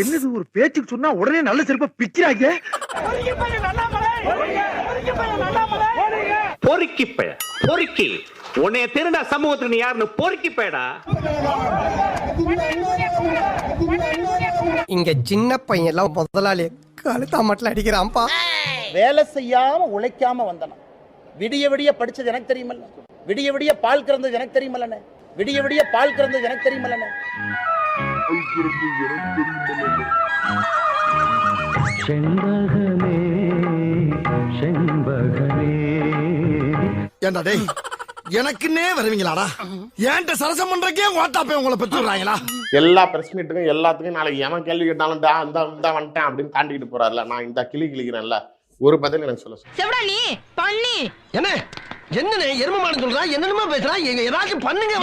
என்னது ஒரு பேச்சுக்கு சொன்னா உடனே நல்ல செருப்ப பிக்கிறாங்க பொறுக்கி பழ பொறுக்கி. உன்னைய திருடா சமூகத்துக்கு நீ யாருன்னு பொறுக்கி பழடா இங்க சின்ன பையன் எல்லாம் முதலாளி கழுத்தா மட்டும் அடிக்கிறான்ப்பா. வேலை செய்யாம உழைக்காம வந்தனம் விடிய விடிய படிச்சது எனக்கு தெரியுமல்ல. விடிய விடிய பால் கறந்தது எனக்கு தெரியுமல்லண்ணே. விடிய விடிய பால் கறந்தது எனக்கு தெரியுமல்லண்ணே. ஏண்டா டேய் எனக்குன்னே வருவீங்களாடா? ஏன்ட்ட சரசம் பண்றக்கே ஓட்டாப்பே உங்களை பெற்றுறாங்களா எல்லா பிரஸ் மீட்டுக்கும் எல்லாத்துக்கும் நாளைக்கு எவன் கேள்வி கேட்டாலும் டா இந்த இந்த வந்துட்டேன் அப்படின்னு தாண்டிக்கிட்டு போறாருல நான் இந்த கிளி கிளிக்கிறேன்ல. ஒரு பதில் எனக்கு சொல்ல சொல்லு. செவடா நீ பண்ணி என்ன? என்னண்ணே எரும மாடு சொல்றா என்னென்னமோ பேசுறா எங்க ஏதாச்சும் பண்ணுங்க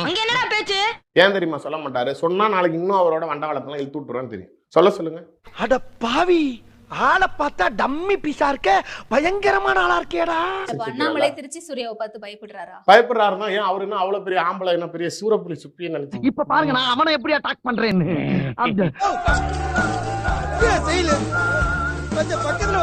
அங்க என்னடா பேச்சு? ஏன் தெரியுமா சொல்ல மாட்டாரு? சொன்னா நாளைக்கு இன்னும் அவரோட வண்டவாளத்தெல்லாம் இழுத்து விட்டுருவான்னு தெரியும். சொல்ல சொல்லுங்க. அட பாவி ஆளை பார்த்தா டம்மி பீஸா இருக்க பயங்கரமான ஆளா இருக்கேடா. அண்ணாமலை திருச்சி சூர்யாவை பார்த்து பயப்படுறாரா? பயப்படுறாருன்னா ஏன் அவரு என்ன அவ்வளவு பெரிய ஆம்பளை என்ன பெரிய சூரப்புலி சுப்பின்னு நினைச்சு? இப்ப பாருங்க நான் அவனை எப்படி அட்டாக் பண்றேன்னு. பக்கத்துல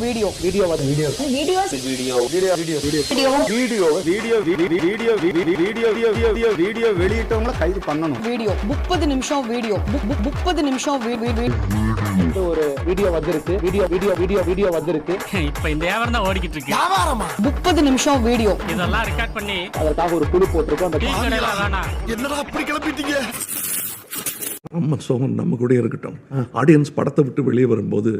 video video video videos video video video video video video video video வெளியிட்டவங்கள கைது பண்ணணும் வீடியோ முப்பது நிமிஷம் வீடியோ முப்பது நிமிஷம் ஒரு வீடியோ வந்திருக்கு வீடியோ வீடியோ வீடியோ வீடியோ வந்திருக்கு இப்ப இந்த வியாபாரம் தான் ஓடிக்கிட்டு இருக்கு வியாபாரமா முப்பது நிமிஷம் வீடியோ இதெல்லாம் ரெக்கார்ட் பண்ணி அதற்காக ஒரு குழு போட்டிருக்கோம் அந்த என்னடா அப்படி கிளப்பிட்டீங்க நம்ம சோகம் நம்ம கூட இருக்கட்டும் ஆடியன்ஸ் படத்தை விட்டு வெளியே வரும்போது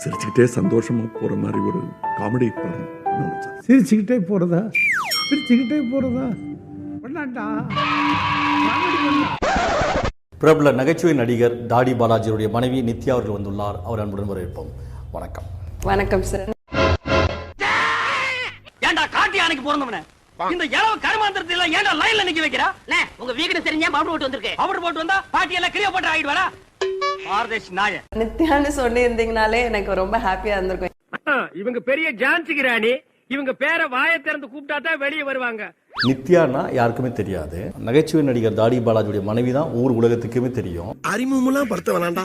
சிரிச்சுக்கிட்டே சந்தோஷமா போற மாதிரி ஒரு காமெடி படம் சிரிச்சுக்கிட்டே போறதா? சிரிச்சுக்கிட்டே போறதா? பண்ணாண்டா பிரபல நகைச்சுவை நடிகர் தாடி பாலாஜியுடைய மனைவி நித்யா அவர்கள் வந்துள்ளார். அவர் அன்புடன் வரவேற்போம். வணக்கம். வணக்கம் சார் ஏன்டா காட்டி யானைக்கு பிறந்தவன இந்த இளவு கருமாந்திரத்தை எல்லாம் ஏன்டா லைன்ல நிக்க வைக்கிறா? உங்க வீடு தெரிஞ்சா பவுடர் போட்டு வந்திருக்கு. பவுடர் போட்டு வந்தா பாட்டி எல்லாம் கிளியோ போட்டு ஆகிடுவாரா நித்யான்னு சொல்லியிருந்தீங்கனாலே எனக்கு ரொம்ப ஹாப்பியா இருந்திருக்கும். இவங்க பெரிய ஜான்சி ராணி இவங்க பேரை வாயை திறந்து கூப்பிட்டா தான் வெளியே வருவாங்க. நித்யானா யாருக்குமே தெரியாது. நகைச்சுவை நடிகர் தாடி பாலாஜியுடைய மனைவி தான் ஊர் உலகத்துக்குமே தெரியும். அறிமுகமெல்லாம் படுத்த வேணாண்டா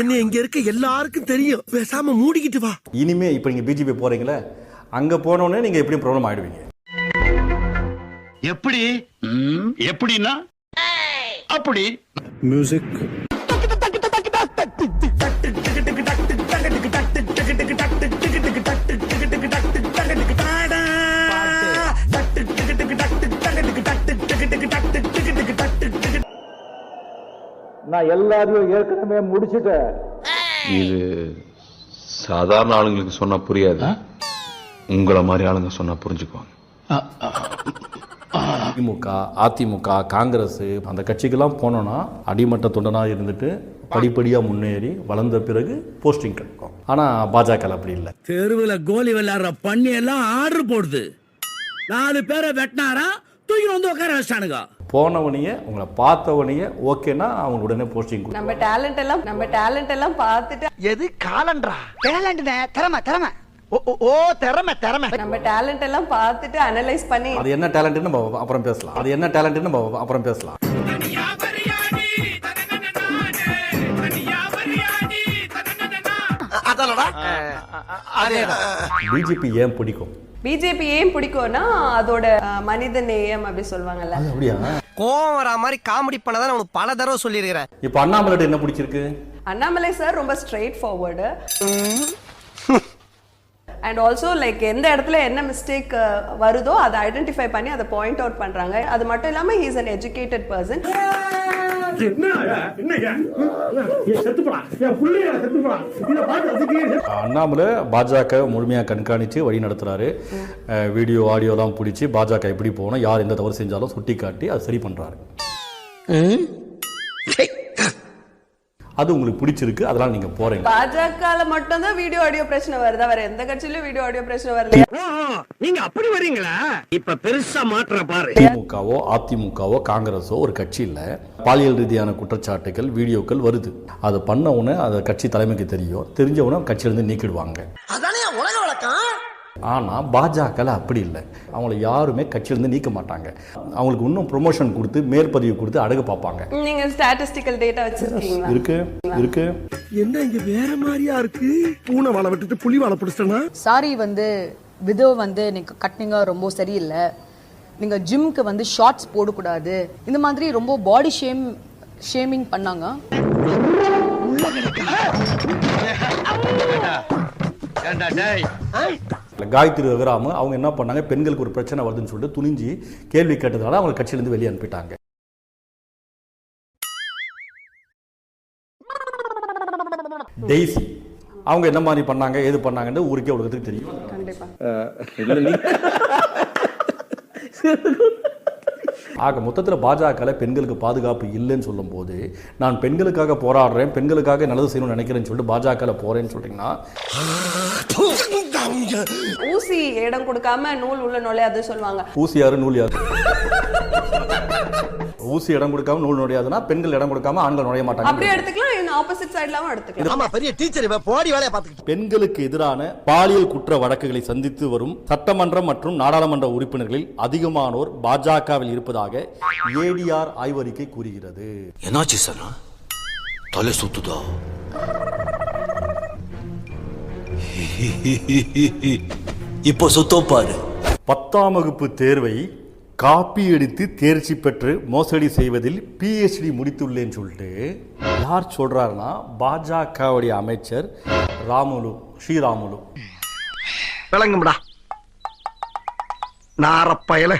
என்ன இங்க இருக்க எல்லாருக்கும் தெரியும். பேசாம மூடிக்கிட்டு வா. இனிமே இப்போ நீங்க பிஜேபி போறீங்களே அங்க போனோடனே நீங்க எப்படியும் ப்ராப்ளம் ஆயிடுவீங்க. எப்படி? எப்படின்னா? அப்படி. மியூசிக் நான் எல்லாரையும் ஏற்கனவே முடிச்சுட்டேன். இது சாதாரண ஆளுங்களுக்கு சொன்னா புரியாது. உங்களை மாதிரி ஆளுங்க சொன்னா புரிஞ்சுக்குவாங்க. திமுக அதிமுக காங்கிரஸ் அந்த கட்சிக்கெல்லாம் போனோம்னா அடிமட்ட தொண்டனாக இருந்துட்டு படிப்படியாக முன்னேறி வளர்ந்த பிறகு போஸ்டிங் கிடைக்கும். ஆனால் பாஜக அப்படி இல்லை. தெருவுல கோலி விளையாடுற பண்ணி எல்லாம் ஆர்டர் போடுது. நாலு பேரை வெட்டினாரா தூக்கி வந்து உட்கார வச்சிட்டானுங்க. போனவனையே உங்களை பார்த்தவனையே ஓகேனா அவங்க உடனே போஸ்டிங் நம்ம டேலண்ட் எல்லாம் நம்ம டேலண்ட் எல்லாம் பார்த்துட்டு எது காலண்டா டேலண்ட்னே திறமை திறமை. ஓ திறமை திறமை. நம்ம டேலண்ட் எல்லாம் பார்த்துட்டு அனலைஸ் பண்ணி அது என்ன டேலண்ட்னு நம்ம அப்புறம் பேசலாம். அது என்ன டேலண்ட்னு நம்ம அப்புறம் பேசலாம். பிஜேபி ஏன் பிடிக்கும்? பிஜேபி ஏன் பிடிக்கும்னா அதோட மனித நேயம் அப்படி சொல்லுவாங்கல்ல. அப்படியா? கோவம் வரா மாதிரி காமெடி பண்ணதான் உனக்கு பல தடவை சொல்லியிருக்கிறேன். இப்போ அண்ணாமலையோட என்ன பிடிச்சிருக்கு? அண்ணாமலை சார் ரொம்ப straight forward and also like எந்த இடத்துல என்ன மிஸ்டேக் வருதோ அதை ஐடென்டிஃபை பண்ணி அதை பாயிண்ட் அவுட் பண்றாங்க. அது மட்டும் இல்லாம he is an educated person Annamalai BJP முழுமையாக கண்காணித்து வழி நடத்துறாரு. அஹ் வீடியோ ஆடியோலாம் பிடிச்சி பாஜக எப்படி போகணும் யார் எந்த தவறு செஞ்சாலும் சுட்டி காட்டி அதை சரி பண்ணுறாரு அது உங்களுக்கு பிடிச்சிருக்கு அதனால நீங்க போறீங்க. பாஜகல மட்டும் தான் வீடியோ ஆடியோ பிரச்சனை வருதா? வேற எந்த கட்சியிலயும் வீடியோ ஆடியோ பிரச்சனை வரலையா? நீங்க அப்படி வர்றீங்களா இப்ப பெருசா மாற்ற பாரு. திமுகவோ அதிமுகவோ காங்கிரஸோ ஒரு கட்சியில் பாலியல் ரீதியான குற்றச்சாட்டுகள் வீடியோக்கள் வருது. அது பண்ண உடனே அதை கட்சி தலைமைக்கு தெரியும். தெரிஞ்ச உடனே கட்சியிலேருந்து நீக்கிடுவாங்க. அதானே உலக ஆனால் பாஜகவில் அப்படி இல்லை. அவங்கள யாருமே கட்சியிலேருந்து நீக்க மாட்டாங்க. அவங்களுக்கு இன்னும் ப்ரொமோஷன் கொடுத்து மேற்பதிவு கொடுத்து அடகு பார்ப்பாங்க நீங்க ஸ்டாட்டிஸ்டிக்கல் டேட்டா வச்சிருக்கீங்களா? இருக்கு இருக்கு. என்ன இங்க வேற மாதிரியா இருக்கு? பூனை வாழை விட்டுட்டு புலி வாழை பிடிச்சிட்டனா சாரி வந்து விதோ வந்து நீங்க கட்டிங்க ரொம்ப சரியில்லை. நீங்க ஜிம்க்கு வந்து ஷார்ட்ஸ் போடக்கூடாது. இந்த மாதிரி ரொம்ப பாடி ஷேம் ஷேமிங் பண்ணாங்க. காயத்ரி ரகுராம அவங்க என்ன பண்ணாங்க? பெண்களுக்கு ஒரு பிரச்சனை வருதுன்னு சொல்லிட்டு துணிஞ்சு கேள்வி கேட்டதுனால அவங்க கட்சியிலேருந்து வெளியே அனுப்பிட்டாங்க. டெய்ஸி அவங்க என்ன மாதிரி பண்ணாங்க? ஏது பண்ணாங்கன்னு ஊருக்கே உலகத்துக்கு தெரியும். கண்டிப்பா. ஆக மொத்தத்தில் பாஜக பெண்களுக்கு பாதுகாப்பு இல்லைன்னு சொல்லும்போது நான் பெண்களுக்காக போராடுறேன் பெண்களுக்காக நல்லது செய்யணும்னு நினைக்கிறேன்னு சொல்லிட்டு பாஜக போறேன்னு சொல்றீங்கன்னா ஊசி இடம் கொடுக்காம நூல் உள்ள நுழையாது சொல்லுவாங்க. ஊசி யாரு நூல் யாரு? ஊசி இடம் கொடுக்காம நூல் நுழையாதுன்னா பெண்கள் இடம் கொடுக்காம ஆண்கள் நுழைய மாட்டாங்க. அப்படியே எடுத்துக்கலாம் ஆப்போசிட் சைட்லாவும் எடுத்துக்கலாம். ஆமா பெரிய டீச்சர் இவ போடி வேலைய பாத்துக்கிட்டு பெண்களுக்கு எதிரான பாலியல் குற்ற வழக்குகளை சந்தித்து வரும் சட்டமன்றம் மற்றும் நாடாளுமன்ற உறுப்பினர்களில் அதிகமானோர் பாஜகவில் இருப்பதாக ஏடிஆர் ஆய்வறிக்கை கூறுகிறது. என்னாச்சு சார் தலை சுத்துதா? இப்போ சுத்தம் பாரு. பத்தாம் வகுப்பு தேர்வை காப்பி அடித்து தேர்ச்சி பெற்று மோசடி செய்வதில் பிஹெச்டி முடித்துள்ளேன்னு சொல்லிட்டு யார் சொல்றாருன்னா பாஜகவுடைய அமைச்சர் ராமுலு ஸ்ரீராமுலு. விளங்கும்டா. நாரப்பயல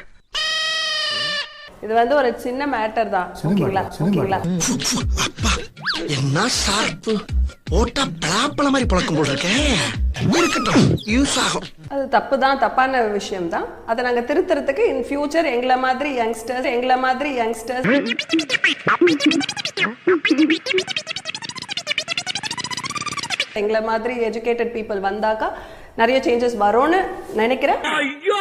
இது வந்து ஒரு சின்ன மேட்டர் தான். ஓகேங்களா? ஓகேங்களா? என்ன ஷார்ப்பு? போட்டா பலாப்பழ மாதிரி பழக்கம் போல இருக்கே இருக்கட்டும் யூஸ் ஆகும். அது தப்பு தான் தப்பான விஷயம் தான். அதை நாங்க திருத்துறதுக்கு இன் ஃபியூச்சர் எங்களை மாதிரி யங்ஸ்டர்ஸ் எங்களை மாதிரி யங்ஸ்டர்ஸ் எங்களை மாதிரி எஜுகேட்டட் பீப்புள் வந்தாக்கா நிறைய சேஞ்சஸ் வரும்னு நினைக்கிறேன். ஐயோ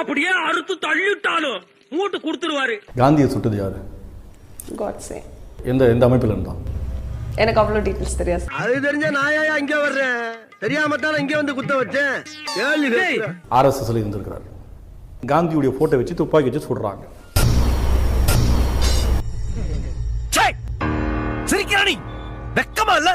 அப்படியே அறுத்து தள்ளிட்டாலும். மூட்டு கொடுத்துருவாரு. காந்தியை சுட்டது யாரு? காட்ஸே எந்த எந்த அமைப்பில் இருந்தான்? எனக்கு அவ்வளோ டீட்டெயில்ஸ் தெரியாது. அது தெரிஞ்ச நாயா இங்க வர்றேன்? தெரியாம தானே இங்க வந்து குத்த வச்சேன். கேள்வி. ஆர்எஸ்எஸ்ல இருந்திருக்கிறார். காந்தியுடைய போட்டோ வச்சு துப்பாக்கி வச்சு சுடுறாங்க. இல்ல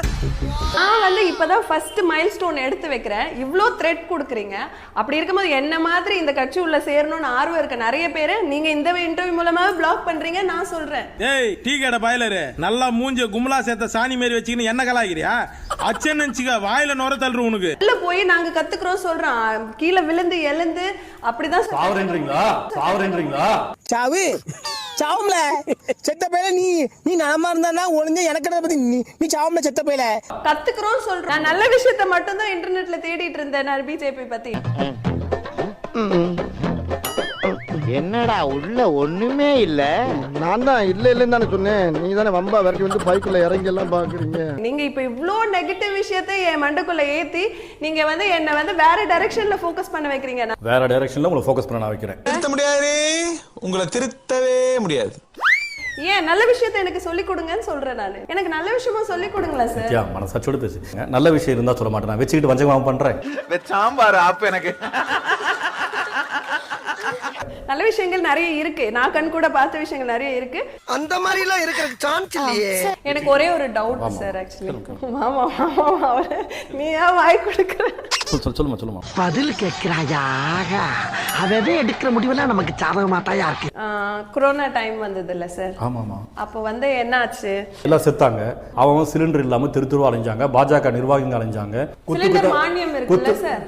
நான் வந்து இப்பதான் ஃபர்ஸ்ட் மைல் ஸ்டோன் எடுத்து வைக்கிறேன். இவ்ளோ த்ரெட் கொடுக்குறீங்க. அப்படி இருக்கும்போது என்ன மாதிரி இந்த கட்சி உள்ள சேரணும்னு ஆர்வம் இருக்க நிறைய பேர் நீங்க இந்த இன்டர்வியூ மூலமா பிளாக் பண்றீங்க நான் சொல்றேன். ஏய் டீ கடை பாய்லரு நல்லா மூஞ்ச கும்பலா சேர்த்த சாணி மாரி வச்சுக்கின்னு என்ன கலாய்க்கிறியா? அச்சன் நினைச்சுக்க வாயில நுர தள்ளுற உனக்கு. உள்ள போய் நாங்க கத்துக்கிறோம் சொல்றோம். கீழே விழுந்து எழுந்து அப்படிதான். சாவரேன்றீங்களா சாவரேன்றீங்களா சாவு. சாவும்ல. செத்த பையல நீ நீ நலமா இருந்தா ஒளிஞ்ச எனக்கு பத்தி நீ நீ சாவும்ல செத்த பையல. கத்துக்கிறோம் சொல்றேன் நான் நல்ல விஷயத்த மட்டும் தான் இன்டர்நெட்ல தேடிட்டு இருந்தேன் நான் பிஜேபி பத்தி. என்னடா உள்ள ஒண்ணுமே இல்ல. நான் தான் இல்ல இல்லன்னு தானே சொன்னேன். நீ தானே வம்பா விரட்டி வந்து பைக்குள்ள இறங்கி எல்லாம் பாக்குறீங்க. நீங்க இப்ப இவ்ளோ நெகட்டிவ் விஷயத்தை என் மண்டைக்குள்ள ஏத்தி நீங்க வந்து என்ன வந்து வேற டைரக்ஷன்ல ஃபோக்கஸ் பண்ண வைக்கிறீங்க. நான் வேற டைரக்ஷன்ல உங்களை ஃபோக்கஸ் பண்ண நான் வைக்கிறேன். திருத்த முடியாது. உங்களை திருத்தவே முடியாது. ஏன் நல்ல விஷயத்தை எனக்கு சொல்லி கொடுங்கன்னு சொல்றேன் நான். எனக்கு நல்ல விஷயமா சொல்லி கொடுங்களேன் சார் சத்யா மனசாட்சியோட பேசுங்க நல்ல விஷயம் இருந்தா சொல்ல மாட்டேன். நான் வச்சுக்கிட்டு வஞ்சகமா பண்றேன். சாம்பார் ஆப்பு எனக்கு. நல்ல விஷயங்கள் நிறைய இருக்கு. நான் கண் கூட பார்த்த விஷயங்கள் நிறைய இருக்கு. அந்த மாதிரி எல்லாம் இருக்கிற சான்ஸ் இல்லையே எனக்கு ஒரே ஒரு டவுட் சார் ஆக்சுவலி ஆமா ஆமா அவரு நீ ஏன் வாய் கொடுக்குற? சொல் சொல் சொல்லுமா சொல்லுமா பதில் கேட்கிறாயா? அவவே எடுக்கிற முடிவெல்லாம் நமக்கு சாதகமாட்டாயா இருக்கு. கொரோனா டைம் வந்தது இல்ல சார் ஆமா ஆமா அப்போ வந்து என்னாச்சு? எல்லாம் செத்தாங்க. அவன் சிலிண்டர் இல்லாம தெரு தெருவா அலைஞ்சாங்க. பாஜக நிர்வாகிகள் அலைஞ்சாங்க. சிலிண்டர் மானியம் இருக்குல்ல சார்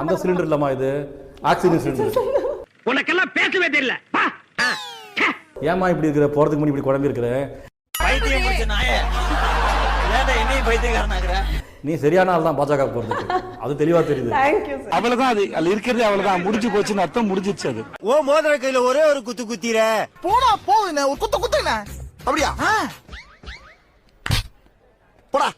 அந்த சிலிண்டர் இல்லம்மா இது. ஆக்சிஜன் சிலிண்டர் உனக்கெல்லாம் பேசவே தெரியல. ஏமா இப்படி இருக்கிற? போறதுக்கு முன்னாடி இப்படி குழம்பி இருக்கிற? பைத்தியம் பிடிச்ச நாயே. ஏன்டா என்னையும் பைத்தியக்காரனாக்குற? நீ சரியான ஆள் தான் பாஜக போறதுக்கு. அது தெளிவா தெரியுது. அவ்வளவுதான் அது. அதுல இருக்கிறது அவ்வளவுதான். முடிஞ்சு போச்சுன்னு அர்த்தம் முடிஞ்சிச்சு அது. ஓ மோதிர கையில ஒரே ஒரு குத்து குத்திர. போடா போகுதுண்ணே ஒரு குத்த குத்துங்க அப்படியா? போடா.